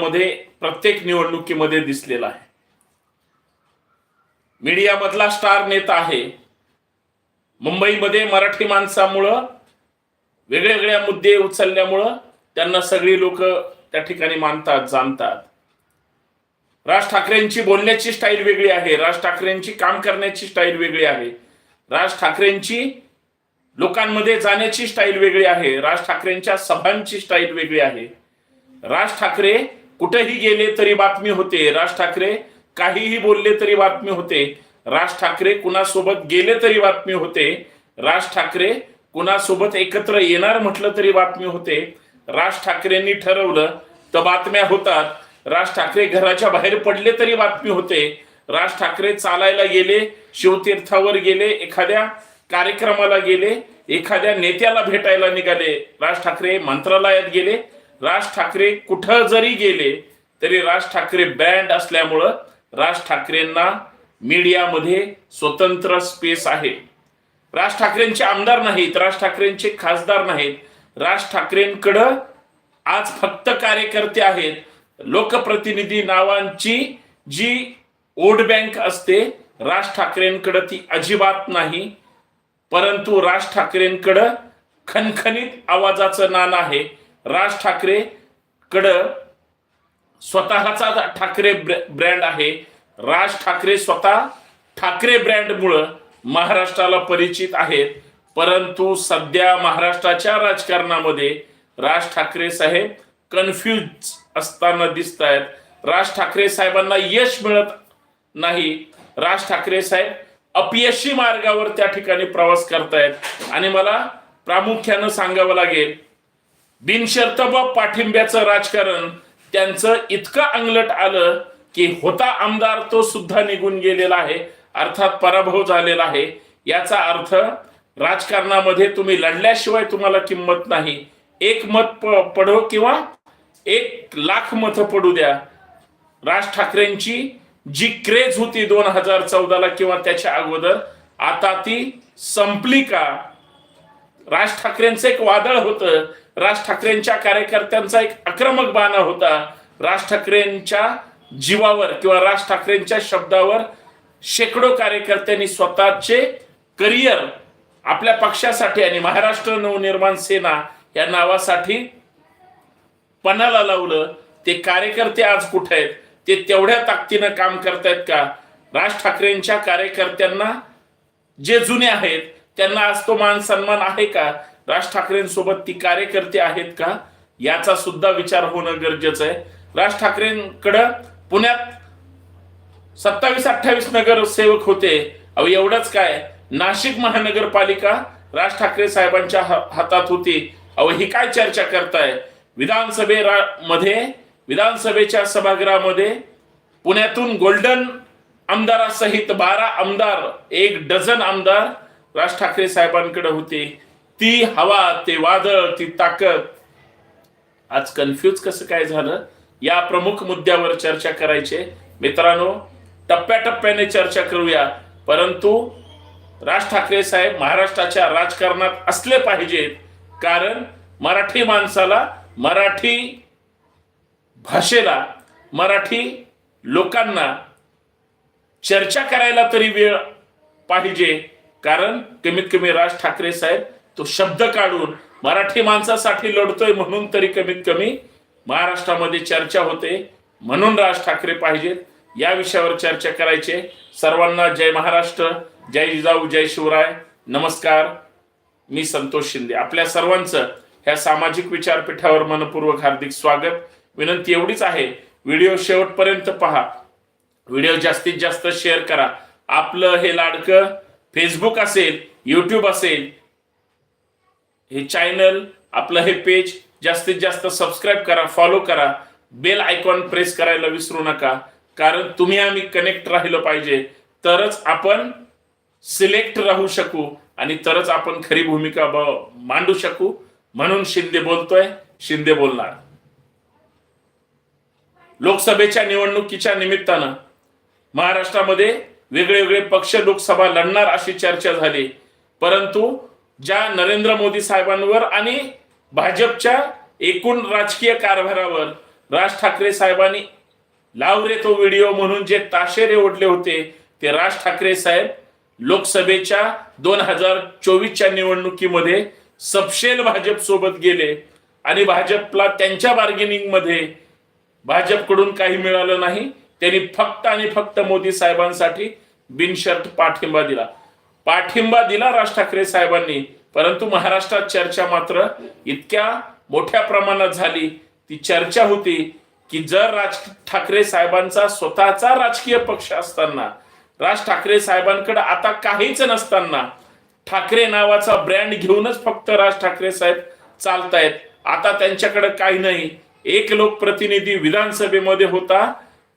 मध्ये प्रत्येक निवडणुकीमध्ये दिसलेला आहे. मीडियामधला स्टार नेता आहे. मुंबईमध्ये मराठी माणसामुळं वेगळ्या वेगळ्या मुद्दे उचलल्यामुळं त्यांना सगळी लोक त्या ठिकाणी मानतात जाणतात. राज ठाकरेंची बोलण्याची स्टाईल वेगळी आहे. राज ठाकरेंची काम करण्याची स्टाईल वेगळी आहे. राज ठाकरेंची लोकांमध्ये जाण्याची स्टाईल वेगळी आहे. राज ठाकरेंच्या सभांची स्टाईल वेगळी आहे. राज ठाकरे कुठेही गेले तरी बातमी होते. राज ठाकरे काहीही बोलले तरी बातमी होते. राज ठाकरे कुणासोबत गेले तरी बातमी होते. राज ठाकरे कुणासोबत एकत्र येणार म्हटलं तरी बातमी होते. राज ठाकरेंनी ठरवलं तर बातम्या होतात. राज ठाकरे घराच्या बाहेर पडले तरी बातमी होते. राज ठाकरे चालायला गेले शिवतीर्थावर गेले एखाद्या कार्यक्रमाला गेले एखाद्या नेत्याला भेटायला निघाले. राज ठाकरे मंत्रालयात गेले राज ठाकरे कुठं जरी गेले तरी राज ठाकरे बँड असल्यामुळं राज ठाकरेंना मीडियामध्ये स्वतंत्र स्पेस आहे. राज ठाकरेंचे आमदार नाहीत राज ठाकरेंचे खासदार नाहीत. राज ठाकरेंकडं आज फक्त कार्यकर्ते आहेत. लोकप्रतिनिधी नावांची जी वोट बँक असते राज ठाकरेंकडं ती अजिबात नाही. परंतु राज ठाकरेंकडं खनखनीत आवाजाचं नाण आहे. राज ठाकरे कडं स्वतःचा ठाकरे ब्रॅ- ब्रँड आहे. राज ठाकरे स्वतः ठाकरे ब्रँडमुळं महाराष्ट्राला परिचित आहेत. परंतु सध्या महाराष्ट्राच्या राजकारणामध्ये राज ठाकरे साहेब कन्फ्यूज असताना दिसत आहेत राज ठाकरे साहेबांना यश मिळत नाही. राज ठाकरे साहेब अपयशी मार्गावर त्या ठिकाणी प्रवास करतायत. आणि मला प्रामुख्यानं सांगावं लागेल बिनशर्त व पाठिंब्याचं राजकारण त्यांचं इतकं अंगलट आलं की होता आमदार तो सुद्धा निघून गेलेला आहे अर्थात पराभव झालेला आहे. याचा अर्थ राजकारणामध्ये तुम्ही लढल्याशिवाय तुम्हाला किंमत नाही. एक मत प- पडो किंवा एक लाख मत पडू द्या. राज ठाकरेंची जी क्रेज होती दोन हजार चौदाला किंवा त्याच्या अगोदर आता ती संपली का? राज ठाकरेंचं एक वादळ होतं राज ठाकरेंच्या कार्यकर्त्यांचा एक आक्रमक बाणा होता. राज ठाकरेंच्या जीवावर किंवा राज ठाकरेंच्या शब्दावर शेकडो कार्यकर्त्यांनी स्वतःचे करिअर आपल्या पक्षासाठी आणि महाराष्ट्र नवनिर्माण सेना या नावासाठी पणाला लावलं. ते कार्यकर्ते आज कुठे आहेत? ते तेवढ्या ताकदीनं काम करतायत का? राज ठाकरेंच्या कार्यकर्त्यांना जे जुने आहेत त्यांना आज तो मान सन्मान आहे का? राज ठाकरेंसोबत ती कार्यकर्ते आहेत का? याचा सुद्धा विचार होणं गरजेचं आहे. राज ठाकरेंकडं पुण्यात सत्तावीस अठ्ठावीस नगरसेवक होते. अहो एवढंच काय? नाशिक महानगरपालिका राज ठाकरे साहेबांच्या हातात होती. अहो ही काय चर्चा करताय? विधानसभे रा- मध्ये विधानसभेच्या सभागृहामध्ये पुण्यातून गोल्डन आमदारासहित बारा आमदार एक डझन आमदार राज ठाकरे साहेबांकडे होते. ती हवा ते वादळ ती ताकद. आज कन्फ्यूज कसं काय झालं? या प्रमुख मुद्द्यावर चर्चा करायचे. मित्रांनो टप्प्याटप्प्याने चर्चा करूया. परंतु राज ठाकरे साहेब महाराष्ट्राच्या राजकारणात असले पाहिजेत. कारण मराठी माणसाला मराठी भाषेला मराठी लोकांना चर्चा करायला तरी वेळ पाहिजे. कारण कमीत कमी राज ठाकरे साहेब तो शब्द काढून मराठी माणसासाठी लढतोय म्हणून तरी कमीत कमी महाराष्ट्रामध्ये चर्चा होते म्हणून राज ठाकरे पाहिजेत. या विषयावर चर्चा करायचे. सर्वांना जय महाराष्ट्र जय जिजाऊ जय शिवराय. नमस्कार. मी संतोष शिंदे. आपल्या सर्वांचं ह्या सामाजिक विचारपीठावर मनपूर्वक हार्दिक स्वागत. विनंती एवढीच आहे व्हिडिओ शेवटपर्यंत पहा. व्हिडिओ जास्तीत जास्त शेअर करा. आपलं हे लाडकं फेसबुक असेल यूट्यूब असेल हे चॅनल आपलं हे पेज जास्तीत जास्त सबस्क्राईब करा फॉलो करा. बेल आयकॉन प्रेस करायला विसरू नका. कारण तुम्ही आम्ही कनेक्ट राहिलं पाहिजे. तरच आपण सिलेक्ट राहू शकू आणि तरच आपण खरी भूमिका ब- मांडू शकू. म्हणून शिंदे बोलतोय शिंदे बोलणार. लोकसभेच्या निवडणुकीच्या निमित्तानं महाराष्ट्रामध्ये वेगळे वेगळे पक्ष लोकसभा लढणार अशी चर्चा झाली. परंतु ज्या नरेंद्र मोदी साहेबांवर आणि भाजपच्या एकूण राजकीय कारभारावर राज ठाकरे साहेबांनी लाव रे तो व्हिडिओ म्हणून जे ताशेरे ओढले होते ते राज ठाकरे साहेब लोकसभेच्या दोन हजार चोवीसच्या निवडणुकीमध्ये सपशेल भाजप सोबत गेले आणि भाजपला त्यांच्या बार्गेनिंगमध्ये भाजपकडून काही मिळालं नाही त्यांनी फक्त आणि फक्त मोदी साहेबांसाठी बिनशर्त पाठिंबा दिला. पाठिंबा दिला राज ठाकरे साहेबांनी. परंतु महाराष्ट्रात चर्चा मात्र इतक्या मोठ्या प्रमाणात झाली. ती चर्चा होती की जर राज ठाकरे साहेबांचा स्वतःचा राजकीय पक्ष असताना राज ठाकरे साहेबांकडे आता काहीच नसताना ठाकरे नावाचा ब्रँड घेऊनच फक्त राज ठाकरे साहेब चालतायत. आता त्यांच्याकडे काही नाही. एक लोकप्रतिनिधी विधानसभेमध्ये होता.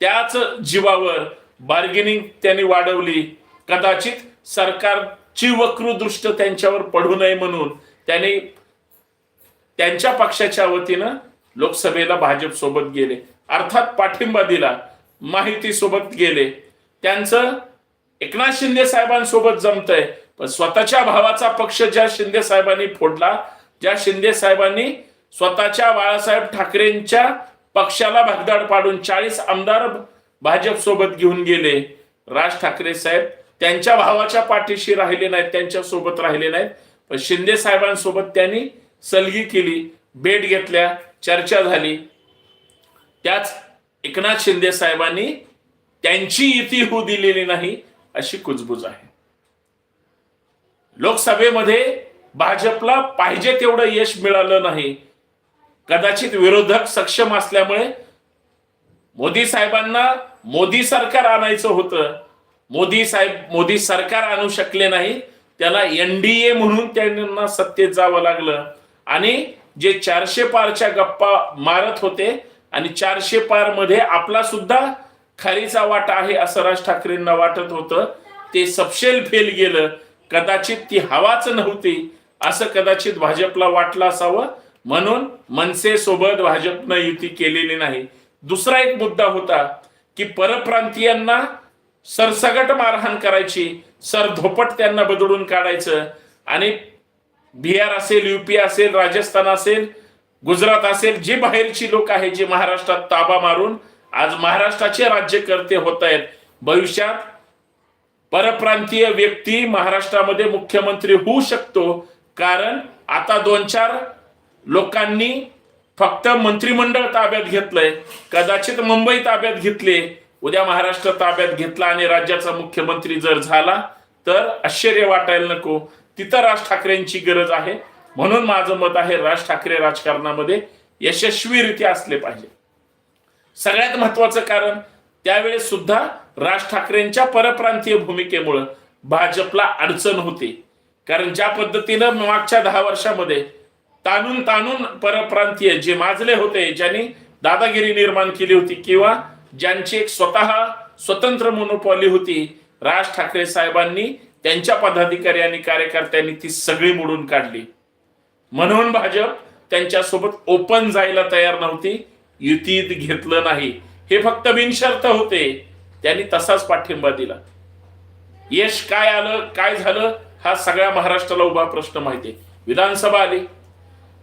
त्याच जीवावर बार्गेनिंग त्यांनी वाढवली. कदाचित सरकारची वक्रदृष्ट त्यांच्यावर पडू नये म्हणून त्यांनी त्यांच्या पक्षाच्या वतीनं लोकसभेला भाजप सोबत गेले. अर्थात पाठिंबा दिला माहिती सोबत गेले. त्यांचं एकनाथ शिंदे साहेबांसोबत जमतंय पण स्वतःच्या भावाचा पक्ष ज्या शिंदे साहेबांनी फोडला ज्या शिंदे साहेबांनी स्वतःच्या बाळासाहेब ठाकरेंच्या पक्षाला भगदाड पाडून चाळीस आमदार भाजप सोबत घेऊन गेले. राज ठाकरे साहेब त्यांच्या भावाच्या पाठीशी राहिले नाहीत त्यांच्यासोबत राहिले नाहीत. पण शिंदे साहेबांसोबत त्यांनी सलगी केली भेट घेतल्या चर्चा झाली. त्याच एकनाथ शिंदे साहेबांनी त्यांची युती होऊ दिलेली नाही अशी कुजबूज आहे. लोकसभेमध्ये भाजपला पाहिजे तेवढं यश मिळालं नाही. कदाचित विरोधक सक्षम असल्यामुळे मोदी साहेबांना मोदी सरकार आणायचं होतं. मोदी साहेब मोदी सरकार आणू शकले नाही त्याला एनडीए म्हणून त्यांना सत्तेत जावं लागलं. आणि जे चारशे पारच्या गप्पा मारत होते आणि चारशे पारमध्ये आपला सुद्धा खारीचा वाटा आहे असं राज ठाकरेंना वाटत होतं. ते सपशेल फेल गेलं. कदाचित ती हवाच नव्हती असं कदाचित भाजपला वाटलं असावं. म्हणून मनसे सोबत भाजपनं युती केलेली नाही. दुसरा एक मुद्दा होता की परप्रांतीयांना सरसगट मारहाण करायची सरधोपट त्यांना बदलून काढायचं आणि बिहार असेल युपी असेल राजस्थान असेल गुजरात असेल जे बाहेरची लोक आहेत जे महाराष्ट्रात ताबा मारून आज महाराष्ट्राचे राज्यकर्ते होत आहेत. भविष्यात परप्रांतीय व्यक्ती महाराष्ट्रामध्ये मुख्यमंत्री होऊ शकतो कारण आता दोन चार लोकांनी फक्त मंत्रिमंडळ ताब्यात घेतलंय कदाचित मुंबई ताब्यात घेतले उद्या महाराष्ट्र ताब्यात घेतला आणि राज्याचा मुख्यमंत्री जर झाला तर आश्चर्य वाटायला नको. तिथं राज ठाकरेंची गरज आहे. म्हणून माझं मत आहे राज ठाकरे राजकारणामध्ये यशस्वीरित्या असले पाहिजे. सगळ्यात महत्वाचं कारण त्यावेळेस सुद्धा राज ठाकरेंच्या परप्रांतीय भूमिकेमुळं भाजपला अडचण होती. कारण ज्या पद्धतीनं मागच्या दहा वर्षामध्ये ताणून ताणून परप्रांतीय जे माजले होते ज्यांनी दादागिरी निर्माण केली होती किंवा ज्यांची एक स्वतः स्वतंत्र मोनोपॉली होती राज ठाकरे साहेबांनी त्यांच्या पदाधिकारी आणि कार्यकर्त्यांनी ती सगळी मोडून काढली. म्हणून भाजप त्यांच्यासोबत ओपन जायला तयार नव्हती युतीत घेतलं नाही. हे फक्त बिनशर्त होते. त्यांनी तसाच पाठिंबा दिला. यश काय आलं काय झालं हा सगळ्या महाराष्ट्राला उभा प्रश्न माहिती विधानसभा आली.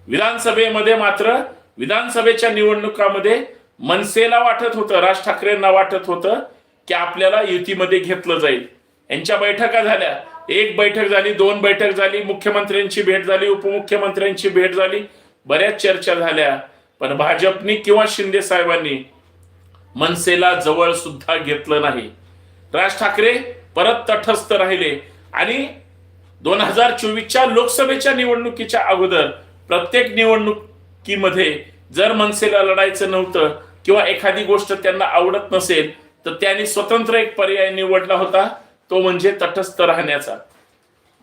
विधानसभेमध्ये मात्र विधानसभेच्या निवडणुकामध्ये मनसेला वाटत होतं राज ठाकरेंना वाटत होतं की आपल्याला युतीमध्ये घेतलं जाईल. यांच्या बैठका झाल्या. एक बैठक झाली दोन बैठक झाली मुख्यमंत्र्यांची भेट झाली उपमुख्यमंत्र्यांची भेट झाली बऱ्याच चर्चा झाल्या. पण भाजपनी किंवा शिंदे साहेबांनी मनसेला जवळ सुद्धा घेतलं नाही. राज ठाकरे परत तटस्थ राहिले आणि दोन हजार चोवीसच्या लोकसभेच्या निवडणुकीच्या अगोदर प्रत्येक निवडणुकीमध्ये जर मनसेला लढायचं नव्हतं किंवा एखादी गोष्ट त्यांना आवडत नसेल तर त्यांनी स्वतंत्र एक पर्याय निवडला होता तो म्हणजे तटस्थ राहण्याचा.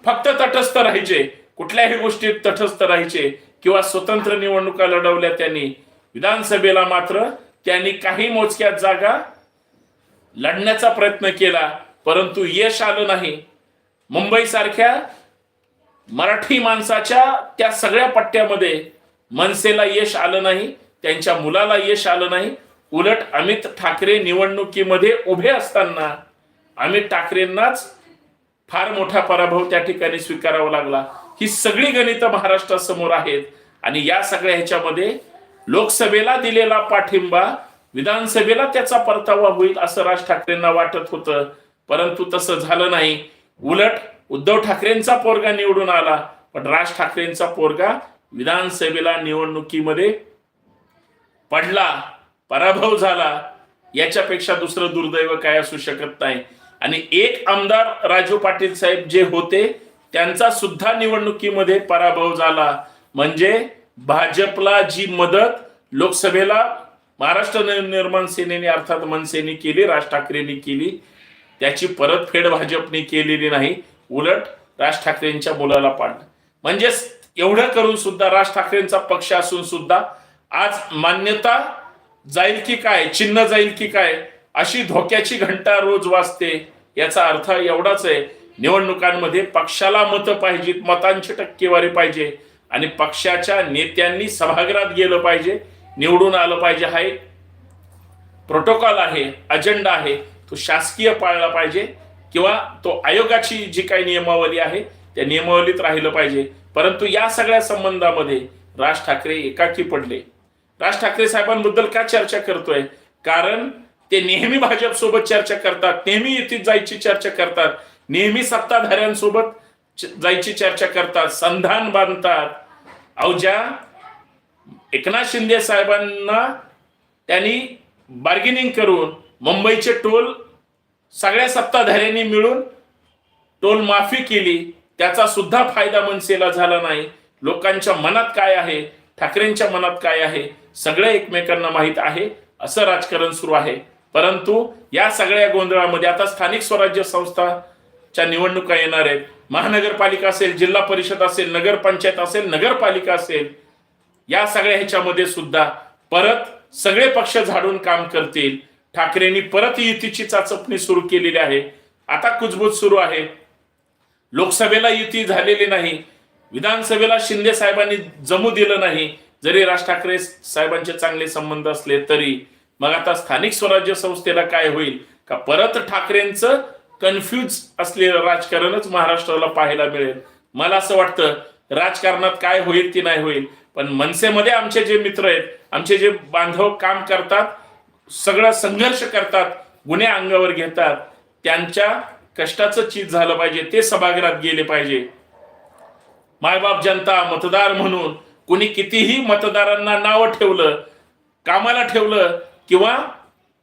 फक्त तटस्थ राहायचे कुठल्याही गोष्टीत तटस्थ राहायचे किंवा स्वतंत्र निवडणुका लढवल्या त्यांनी. विधानसभेला मात्र त्यांनी काही मोजक्यात जागा लढण्याचा प्रयत्न केला परंतु यश आलं नाही. मुंबईसारख्या मराठी माणसाच्या त्या सगळ्या पट्ट्यामध्ये मनसेला यश आलं नाही त्यांच्या मुलाला यश आलं नाही. उलट अमित ठाकरे निवडणुकीमध्ये उभे असताना अमित ठाकरेंनाच फार मोठा पराभव त्या ठिकाणी स्वीकारावा लागला. ही सगळी गणितं महाराष्ट्रासमोर आहेत आणि या सगळ्या ह्याच्यामध्ये लोकसभेला दिलेला पाठिंबा विधानसभेला त्याचा परतावा होईल असं राज ठाकरेंना वाटत होतं. परंतु तसं झालं नाही. उलट उद्धव ठाकरेंचा पोरगा निवडून आला. पण राज ठाकरेंचा पोरगा विधानसभेला निवडणुकीमध्ये पडला पराभव झाला याच्यापेक्षा दुसरं दुर्दैव काय असू शकत नाही. आणि एक आमदार राजू पाटील साहेब जे होते त्यांचा सुद्धा निवडणुकीमध्ये पराभव झाला. म्हणजे भाजपला जी मदत लोकसभेला महाराष्ट्र निर्माण सेनेने अर्थात मनसेने केली राज ठाकरेंनी केली त्याची परतफेड भाजपने केलेली नाही. उलट राज ठाकरेंच्या मुलाला पाडलं. म्हणजेच एवढं करून सुद्धा राज ठाकरेंचा पक्ष असून सुद्धा आज मान्यता जाईल की काय चिन्ह जाईल की काय अशी धोक्याची घंटा रोज वाजते याचा अर्थ एवढाच आहे निवडणुकांमध्ये पक्षाला मतं पाहिजेत मतांची टक्केवारी पाहिजे आणि पक्षाच्या नेत्यांनी सभागृहात गेलं पाहिजे निवडून आलं पाहिजे. हा एक प्रोटोकॉल आहे अजेंडा आहे तो शासकीय पाळला पाहिजे किंवा तो आयोगाची जी काही नियमावली आहे त्या नियमावलीत राहिलं पाहिजे. परंतु या सगळ्या संबंधामध्ये राज ठाकरे एकाकी पडले. राज ठाकरे साहेबांबद्दल का चर्चा करतोय? कारण ते नेहमी भाजप सोबत चर्चा करतात नेहमी युतीत जायची चर्चा करतात नेहमी सत्ताधाऱ्यांसोबत जायची चर्चा करतात संधान बांधतात. अवज्या एकनाथ शिंदे साहेबांना त्यांनी बार्गेनिंग करून मुंबईचे टोल सगळ्या सत्ताधाऱ्यांनी मिळून टोल माफी केली त्याचा सुद्धा फायदा मनसेला झाला नाही. लोकांच्या मनात काय आहे? ठाकरेंच्या मनात काय आहे? सगळं एकमेकांना माहीत आहे असं राजकारण सुरू आहे. परंतु या सगळ्या गोंधळामध्ये आता स्थानिक स्वराज्य संस्थाच्या निवडणुका येणार आहेत. महानगरपालिका असेल जिल्हा परिषद असेल नगरपंचायत असेल नगरपालिका असेल या सगळ्या ह्याच्यामध्ये सुद्धा परत सगळे पक्ष झाडून काम करतील. ठाकरेंनी परत युतीची चाचपणी सुरू केलेली आहे. आता कुजबूज सुरू आहे. लोकसभेला युती झालेली नाही. विधानसभेला शिंदे साहेबांनी जमू दिलं नाही जरी राज ठाकरे साहेबांचे चांगले संबंध असले तरी मग आता स्थानिक स्वराज्य संस्थेला काय होईल? का परत ठाकरेंचं कन्फ्यूज असलेलं राजकारणच महाराष्ट्राला पाहायला मिळेल? मला असं वाटतं राजकारणात काय होईल की नाही होईल? पण मनसेमध्ये आमचे जे मित्र आहेत आमचे जे बांधव काम करतात सगळं संघर्ष करतात गुन्हे अंगावर घेतात त्यांच्या कष्टाचं चीज झालं पाहिजे ते सभागृहात गेले पाहिजे. मायबाप जनता मतदार म्हणून कुणी कितीही मतदारांना नावं ठेवलं कामाला ठेवलं किंवा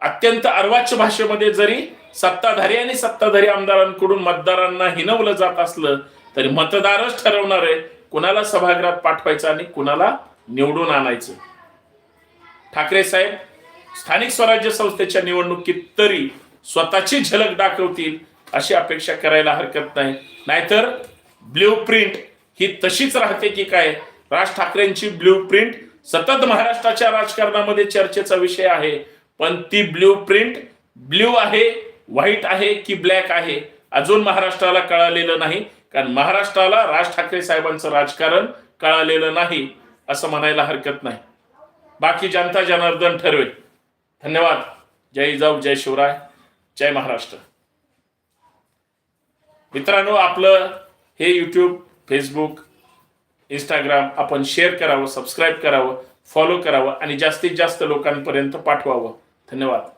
अत्यंत अर्वाच्य भाषेमध्ये जरी सत्ताधारी आणि सत्ताधारी आमदारांकडून मतदारांना हिनवलं जात असलं तरी मतदारच ठरवणार आहे कुणाला सभागृहात पाठवायचं आणि कुणाला निवडून आणायचं. ठाकरे साहेब स्थानिक स्वराज्य संस्थेच्या निवडणुकीत तरी स्वतःची झलक दाखवतील अशी अपेक्षा करायला हरकत नाही. नाहीतर ब्ल्यू प्रिंट ही तशीच राहते की काय? राज ठाकरेंची ब्ल्यू प्रिंट सतत महाराष्ट्राच्या राजकारणामध्ये चर्चेचा विषय आहे. पण ती ब्ल्यू प्रिंट ब्ल्यू आहे व्हाईट आहे की ब्लॅक आहे? अजून महाराष्ट्राला कळालेलं नाही. कारण महाराष्ट्राला राज ठाकरे साहेबांचं राजकारण कळालेलं नाही असं म्हणायला हरकत नाही. बाकी जनता जनार्दन ठरवेल धन्यवाद. जय जाऊ जय शिवराय. जय महाराष्ट्र. मित्रांनो आपलं हे यूट्यूब फेसबुक इंस्टाग्राम आपण शेअर करावं सबस्क्राईब करावं फॉलो करावं आणि जास्तीत जास्त लोकांपर्यंत पाठवावं. धन्यवाद.